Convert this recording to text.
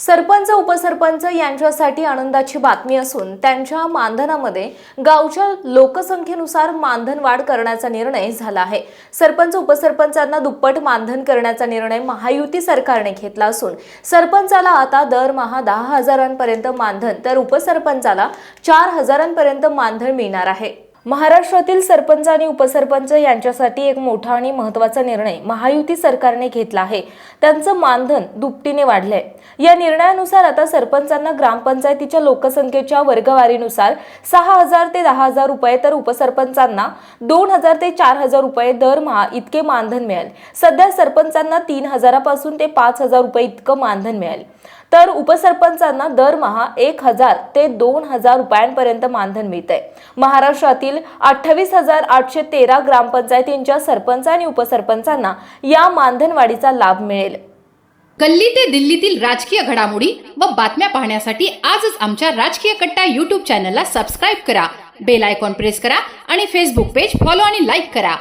सरपंच उपसरपंच यांच्यासाठी आनंदाची बातमी असून त्यांच्या मानधनामध्ये गावच्या लोकसंख्येनुसार मानधन वाढ करण्याचा निर्णय झाला आहे. सरपंच उपसरपंचांना दुप्पट मानधन करण्याचा निर्णय महायुती सरकारने घेतला असून सरपंचाला आता दरमहा दहा हजारांपर्यंत मानधन तर उपसरपंचाला चार हजारांपर्यंत मानधन मिळणार आहे. महाराष्ट्रातील सरपंच आणि उपसरपंच यांच्यासाठी एक मोठा आणि महत्त्वाचा निर्णय महायुती सरकारने घेतला आहे. त्यांचं मानधन दुपटीने वाढलंय. या निर्णयानुसार आता सरपंचांना ग्रामपंचायतीच्या लोकसंख्येच्या वर्गवारीनुसार सहा हजार ते दहा हजार रुपये तर उपसरपंचांना दोन हजार ते चार हजार रुपये दरमहा इतके मानधन मिळेल. सध्या सरपंचांना तीन हजारापासून ते पाच हजार रुपये इतकं मानधन मिळेल. तर उपसरपंचांना दरमहा एक हजार ते दोन हजार रुपयांपर्यंत मानधन मिळतंय. महाराष्ट्रातील अठ्ठावीस हजार आठशे तेरा ग्रामपंचायतींच्या सरपंच आणि उपसरपंचांना या मानधनवाढीचा लाभ मिळेल. गल्ली ते दिल्लीतील राजकीय घडामोडी व बातम्या पाहण्यासाठी आजच आमच्या राजकीय कट्टा युट्यूब चॅनलला सबस्क्राईब करा. बेल आयकॉन प्रेस करा आणि फेसबुक पेज फॉलो आणि लाईक करा.